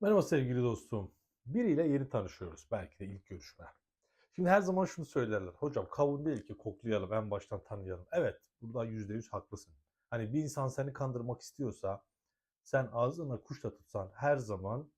Merhaba sevgili dostum. Biriyle yeni tanışıyoruz. Belki de ilk görüşme. Şimdi her zaman şunu söylerler. Hocam kavun değil ki koklayalım, en baştan tanıyalım. Evet, burada %100 haklısın. Hani bir insan seni kandırmak istiyorsa sen ağzına kuş da tutsan her zaman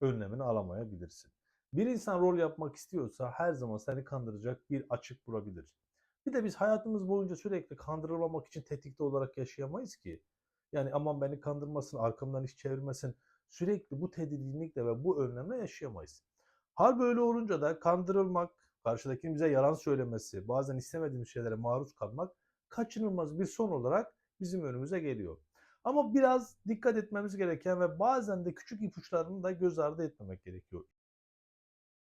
önlemini alamayabilirsin. Bir insan rol yapmak istiyorsa her zaman seni kandıracak bir açık bulabilir. Bir de biz hayatımız boyunca sürekli kandırılmamak için tetikte olarak yaşayamayız ki. Yani aman beni kandırmasın, arkamdan iş çevirmesin. Sürekli bu tedirginlikle ve bu önlemle yaşayamayız. Hal böyle olunca da kandırılmak, karşıdakinin bize yalan söylemesi, bazen istemediğimiz şeylere maruz kalmak kaçınılmaz bir son olarak bizim önümüze geliyor. Ama biraz dikkat etmemiz gereken ve bazen de küçük ipuçlarını da göz ardı etmemek gerekiyor.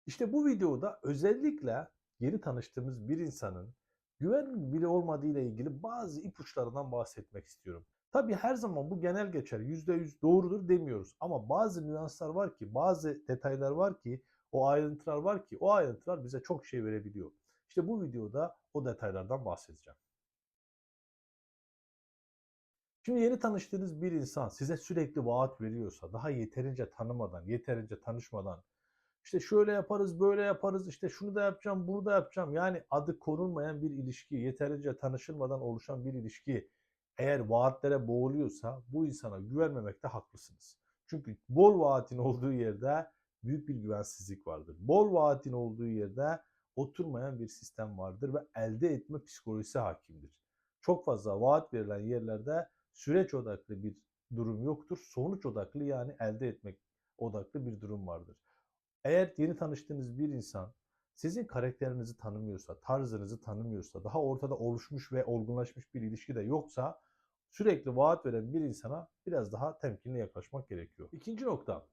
İşte bu videoda özellikle yeni tanıştığımız bir insanın güvenli biri olmadığı ile ilgili bazı ipuçlarından bahsetmek istiyorum. Tabii her zaman bu genel geçer, %100 doğrudur demiyoruz. Ama bazı nüanslar var ki, bazı detaylar var ki, o ayrıntılar var ki, o ayrıntılar bize çok şey verebiliyor. İşte bu videoda o detaylardan bahsedeceğim. Şimdi yeni tanıştığınız bir insan size sürekli vaat veriyorsa, daha yeterince tanımadan, yeterince tanışmadan, işte şöyle yaparız, böyle yaparız, işte şunu da yapacağım, bunu da yapacağım. Yani adı konulmayan bir ilişki, yeterince tanışılmadan oluşan bir ilişki eğer vaatlere boğuluyorsa bu insana güvenmemekte haklısınız. Çünkü bol vaatin olduğu yerde büyük bir güvensizlik vardır. Bol vaatin olduğu yerde oturmayan bir sistem vardır ve elde etme psikolojisi hakimdir. Çok fazla vaat verilen yerlerde süreç odaklı bir durum yoktur. Sonuç odaklı yani elde etmek odaklı bir durum vardır. Eğer yeni tanıştığınız bir insan sizin karakterinizi tanımıyorsa, tarzınızı tanımıyorsa, daha ortada oluşmuş ve olgunlaşmış bir ilişki de yoksa sürekli vaat veren bir insana biraz daha temkinli yaklaşmak gerekiyor. İkinci nokta.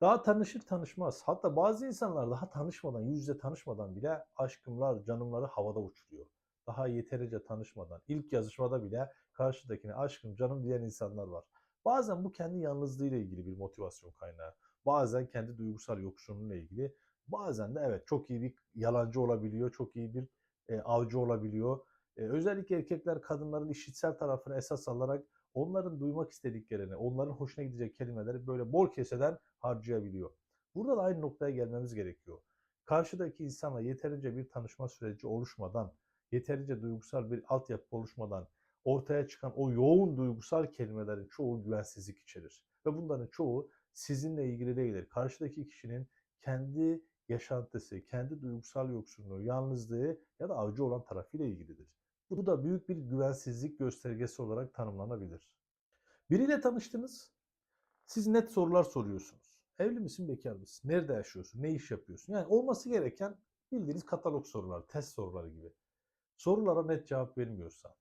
Daha tanışır tanışmaz. Hatta bazı insanlar daha tanışmadan, yüz yüze tanışmadan bile aşkımlar, canımları havada uçuruyor. Daha yeterince tanışmadan, ilk yazışmada bile karşıdakine aşkım, canım diyen insanlar var. Bazen bu kendi yalnızlığıyla ilgili bir motivasyon kaynağı. Bazen kendi duygusal yoksunluğuyla ilgili. Bazen de evet çok iyi bir yalancı olabiliyor, çok iyi bir e, avcı olabiliyor. E, özellikle erkekler kadınların işitsel tarafını esas alarak onların duymak istediklerini, onların hoşuna gidecek kelimeleri böyle bol keseden harcayabiliyor. Burada da aynı noktaya gelmemiz gerekiyor. Karşıdaki insanla yeterince bir tanışma süreci oluşmadan, yeterince duygusal bir altyapı oluşmadan ortaya çıkan o yoğun duygusal kelimelerin çoğu güvensizlik içerir. Ve bunların çoğu sizinle ilgili değildir. Karşıdaki kişinin kendi yaşantısı, kendi duygusal yoksunluğu, yalnızlığı ya da avcı olan tarafıyla ilgilidir. Bu da büyük bir güvensizlik göstergesi olarak tanımlanabilir. Biriyle tanıştınız. Siz net sorular soruyorsunuz. Evli misin, bekar mısın? Nerede yaşıyorsun? Ne iş yapıyorsun? Yani olması gereken bildiğiniz katalog sorular, test soruları gibi. Sorulara net cevap vermiyorsa,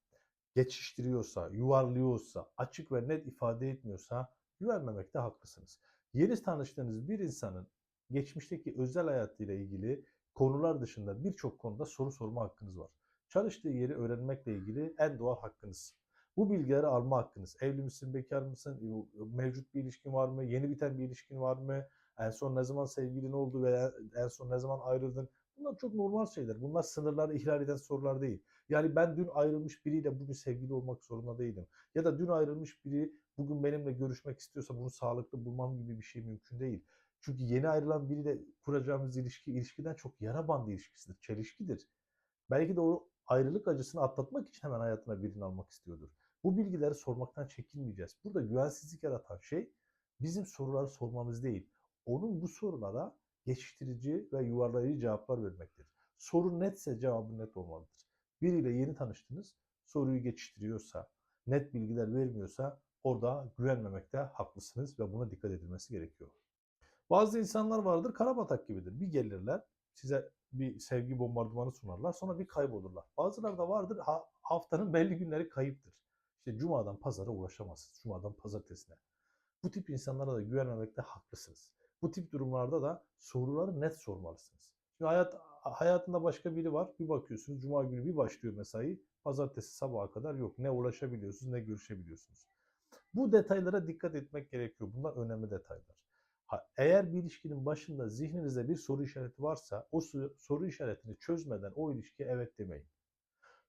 geçiştiriyorsa, yuvarlıyorsa, açık ve net ifade etmiyorsa güvenmemekte haklısınız. Yeni tanıştığınız bir insanın geçmişteki özel hayatıyla ilgili konular dışında birçok konuda soru sorma hakkınız var. Çalıştığı yeri öğrenmekle ilgili en doğal hakkınız. Bu bilgileri alma hakkınız. Evli misin, bekar mısın, mevcut bir ilişkin var mı, yeni biten bir ilişkin var mı, en son ne zaman sevgilin oldu veya en son ne zaman ayrıldın. Bunlar çok normal şeyler. Bunlar sınırları ihlal eden sorular değil. Yani ben dün ayrılmış biriyle bugün sevgili olmak zorunda değilim. Ya da dün ayrılmış biri bugün benimle görüşmek istiyorsa bunu sağlıklı bulmam gibi bir şey mümkün değil. Çünkü yeni ayrılan biriyle kuracağımız ilişki ilişkiden çok yara bandı ilişkisidir, çelişkidir. Belki de o ayrılık acısını atlatmak için hemen hayatına birini almak istiyordur. Bu bilgileri sormaktan çekinmeyeceğiz. Burada güvensizlik yaratan şey bizim soruları sormamız değil. Onun bu sorulara geçiştirici ve yuvarlayıcı cevaplar vermektir. Soru netse cevabı net olmalıdır. Biriyle yeni tanıştınız, soruyu geçiştiriyorsa, net bilgiler vermiyorsa orada güvenmemekte haklısınız ve buna dikkat edilmesi gerekiyor. Bazı insanlar vardır karabatak gibidir. Bir gelirler size bir sevgi bombardımanı sunarlar sonra bir kaybolurlar. Bazıları da vardır ha, haftanın belli günleri kayıptır. İşte cumadan pazara ulaşamazsınız. Cumadan pazartesine. Bu tip insanlara da güvenmemekte haklısınız. Bu tip durumlarda da soruları net sormalısınız. Şimdi hayat, hayatında başka biri var. Bir bakıyorsunuz cuma günü bir başlıyor mesai. Pazartesi sabaha kadar yok. Ne ulaşabiliyorsunuz ne görüşebiliyorsunuz. Bu detaylara dikkat etmek gerekiyor. Bunlar önemli detaylar. Eğer bir ilişkinin başında zihninizde bir soru işareti varsa o soru işaretini çözmeden o ilişkiye evet demeyin.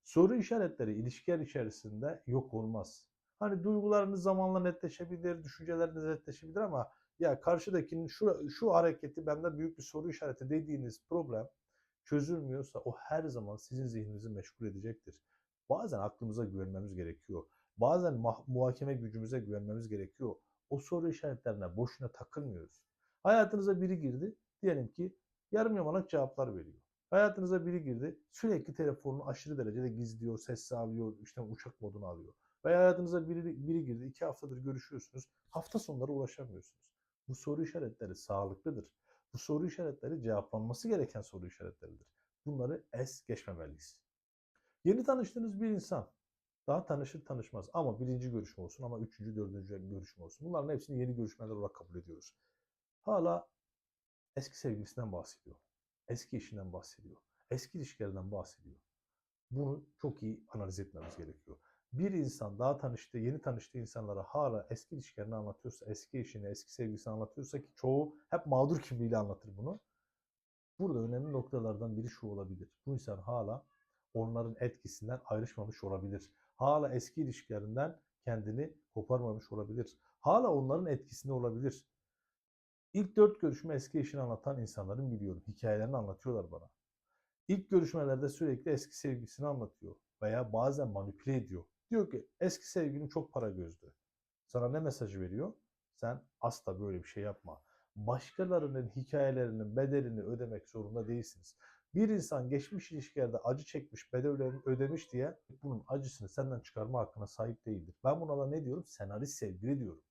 Soru işaretleri ilişkiler içerisinde yok olmaz. Hani duygularınız zamanla netleşebilir, düşünceleriniz netleşebilir ama ya karşıdakinin şu, şu hareketi bende büyük bir soru işareti dediğiniz problem çözülmüyorsa o her zaman sizin zihninizi meşgul edecektir. Bazen aklımıza güvenmemiz gerekiyor. Bazen muhakeme gücümüze güvenmemiz gerekiyor. O soru işaretlerine boşuna takılmıyoruz. Hayatınıza biri girdi. Diyelim ki yarım yamalak cevaplar veriyor. Hayatınıza biri girdi. Sürekli telefonunu aşırı derecede gizliyor, sessiz alıyor, işte uçak moduna alıyor. Veya hayatınıza biri, biri girdi. iki haftadır görüşüyorsunuz. Hafta sonları ulaşamıyorsunuz. Bu soru işaretleri sağlıklıdır. Bu soru işaretleri cevaplanması gereken soru işaretleridir. Bunları es geçmemeliyiz. Yeni tanıştığınız bir insan daha tanışır tanışmaz ama birinci görüşme olsun ama üçüncü, dördüncü görüşme olsun. Bunların hepsini yeni görüşmeler olarak kabul ediyoruz. Hala eski sevgilisinden bahsediyor. Eski eşinden bahsediyor. Eski ilişkilerinden bahsediyor. Bunu çok iyi analiz etmemiz gerekiyor. Bir insan daha tanıştığı, yeni tanıştığı insanlara hala eski ilişkilerini anlatıyorsa, eski eşini, eski sevgilisini anlatıyorsa ki çoğu hep mağdur kimliğiyle anlatır bunu. Burada önemli noktalardan biri şu olabilir. Bu insan hala onların etkisinden ayrışmamış olabilir. Hala eski ilişkilerinden kendini koparmamış olabilir. Hala onların etkisinde olabilir. İlk dört görüşme eski eşini anlatan insanların biliyorum. Hikayelerini anlatıyorlar bana. İlk görüşmelerde sürekli eski sevgilisini anlatıyor. Veya bazen manipüle ediyor. Diyor ki eski sevgilim çok para gözdü. Sana ne mesajı veriyor? Sen asla böyle bir şey yapma. Başkalarının hikayelerinin bedelini ödemek zorunda değilsiniz. Bir insan geçmiş ilişkilerde acı çekmiş, bedellerini ödemiş diye bunun acısını senden çıkarma hakkına sahip değildir. Ben buna da ne diyorum? Senarist sevgili diyorum.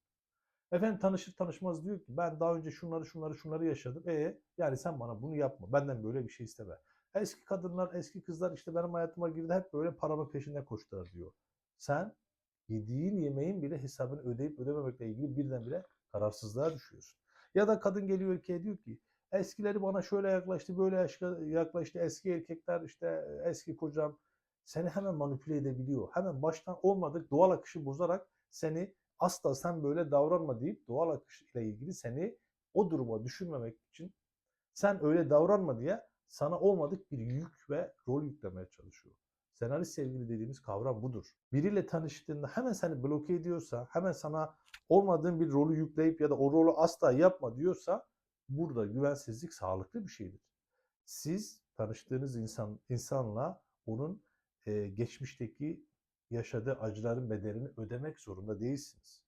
Efendim tanışır tanışmaz diyor ki ben daha önce şunları şunları şunları yaşadım. E yani sen bana bunu yapma. Benden böyle bir şey isteme. Eski kadınlar, eski kızlar işte benim hayatıma girdi hep böyle paramın peşinden koştular diyor. Sen yediğin yemeğin bile hesabını ödeyip ödememekle ilgili birdenbire kararsızlığa düşüyorsun. Ya da kadın geliyor erkeğe diyor ki eskileri bana şöyle yaklaştı, böyle yaklaştı. Eski erkekler işte eski kocam seni hemen manipüle edebiliyor. Hemen baştan olmadık doğal akışı bozarak seni asla sen böyle davranma deyip doğal akış ile ilgili seni o duruma düşürmemek için sen öyle davranma diye sana olmadık bir yük ve rol yüklemeye çalışıyor. Senarist sevgili dediğimiz kavram budur. Biriyle tanıştığında hemen seni bloke ediyorsa, hemen sana olmadığın bir rolü yükleyip ya da o rolü asla yapma diyorsa burada güvensizlik sağlıklı bir şeydir. Siz tanıştığınız insan insanla onun e, geçmişteki yaşadığı acıların bedelini ödemek zorunda değilsiniz.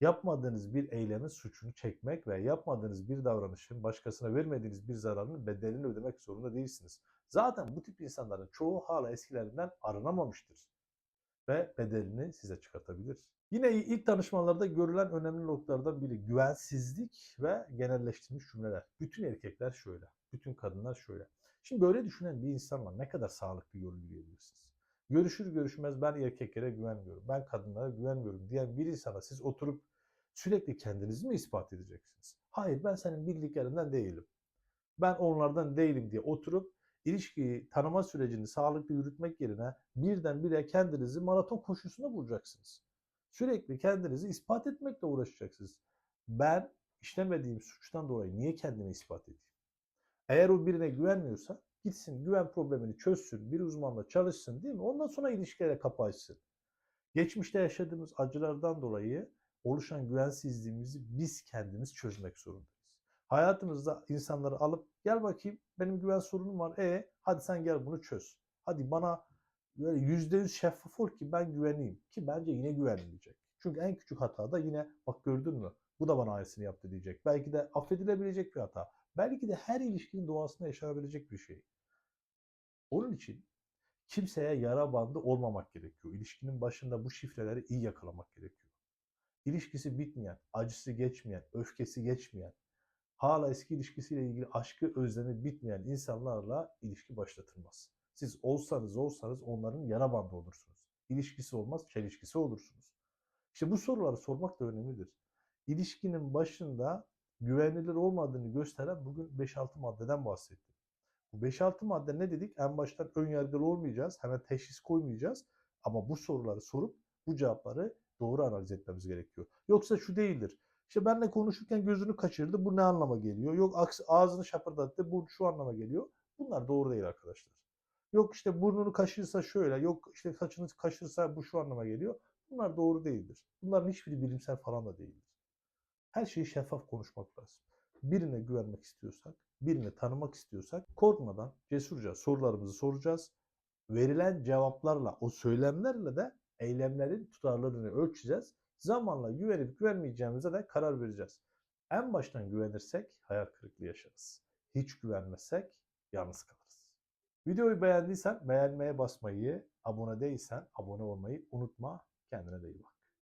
Yapmadığınız bir eylemin suçunu çekmek ve yapmadığınız bir davranışın başkasına vermediğiniz bir zararın bedelini ödemek zorunda değilsiniz. Zaten bu tip insanların çoğu hala eskilerinden arınamamıştır ve bedelini size çıkartabilir. Yine ilk tanışmalarda görülen önemli noktalardan biri güvensizlik ve genelleştirilmiş cümleler. Bütün erkekler şöyle, bütün kadınlar şöyle. Şimdi böyle düşünen bir insanla ne kadar sağlıklı yol? Görüşür görüşmez ben erkeklere güvenmiyorum, ben kadınlara güvenmiyorum diyen bir insana siz oturup sürekli kendinizi mi ispat edeceksiniz? Hayır ben senin bildiklerinden değilim. Ben onlardan değilim diye oturup ilişkiyi tanıma sürecini sağlıklı yürütmek yerine birdenbire kendinizi maraton koşusuna vuracaksınız. Sürekli kendinizi ispat etmekle uğraşacaksınız. Ben işlemediğim suçtan dolayı niye kendimi ispat edeyim? Eğer o birine güvenmiyorsa gitsin güven problemini çözsün, bir uzmanla çalışsın değil mi? Ondan sonra ilişkilere kapı. Geçmişte yaşadığımız acılardan dolayı oluşan güvensizliğimizi biz kendimiz çözmek zorundayız. Hayatımızda insanları alıp gel bakayım benim güven sorunum var. E hadi sen gel bunu çöz. Hadi bana böyle yüzde yüz şeffaf ol ki ben güveneyim. Ki bence yine güvenmeyecek. Çünkü en küçük hatada yine bak gördün mü bu da bana aynısını yaptı diyecek. Belki de affedilebilecek bir hata. Belki de her ilişkinin doğasında yaşanabilecek bir şey. Onun için kimseye yara bandı olmamak gerekiyor. İlişkinin başında bu şifreleri iyi yakalamak gerekiyor. İlişkisi bitmeyen, acısı geçmeyen, öfkesi geçmeyen, hala eski ilişkisiyle ilgili aşkı, özlemi bitmeyen insanlarla ilişki başlatılmaz. Siz olsanız olsanız onların yara bandı olursunuz. İlişkisi olmaz, çelişkisi olursunuz. İşte bu soruları sormak da önemlidir. İlişkinin başında güvenilir olmadığını gösteren bugün 5-6 maddeden bahsettim. Bu 5-6 madde ne dedik? En baştan ön yargılı olmayacağız, hemen teşhis koymayacağız. Ama bu soruları sorup bu cevapları doğru analiz etmemiz gerekiyor. Yoksa şu değildir. İşte benle konuşurken gözünü kaçırdı. Bu ne anlama geliyor? Yok aksi ağzını şapırdattı. Bu şu anlama geliyor. Bunlar doğru değil arkadaşlar. Yok işte burnunu kaşırsa şöyle. Yok işte saçını kaşırsa bu şu anlama geliyor. Bunlar doğru değildir. Bunların hiçbiri bilimsel falan da değildir. Her şeyi şeffaf konuşmak lazım. Birine güvenmek istiyorsak, birini tanımak istiyorsak korkmadan cesurca sorularımızı soracağız. Verilen cevaplarla, o söylemlerle de eylemlerin tutarlılığını ölçeceğiz. Zamanla güvenip güvenmeyeceğimize de karar vereceğiz. En baştan güvenirsek hayal kırıklığı yaşarız. Hiç güvenmezsek yalnız kalırız. Videoyu beğendiysen beğenmeye basmayı, abone değilsen abone olmayı unutma. Kendine de iyi bak.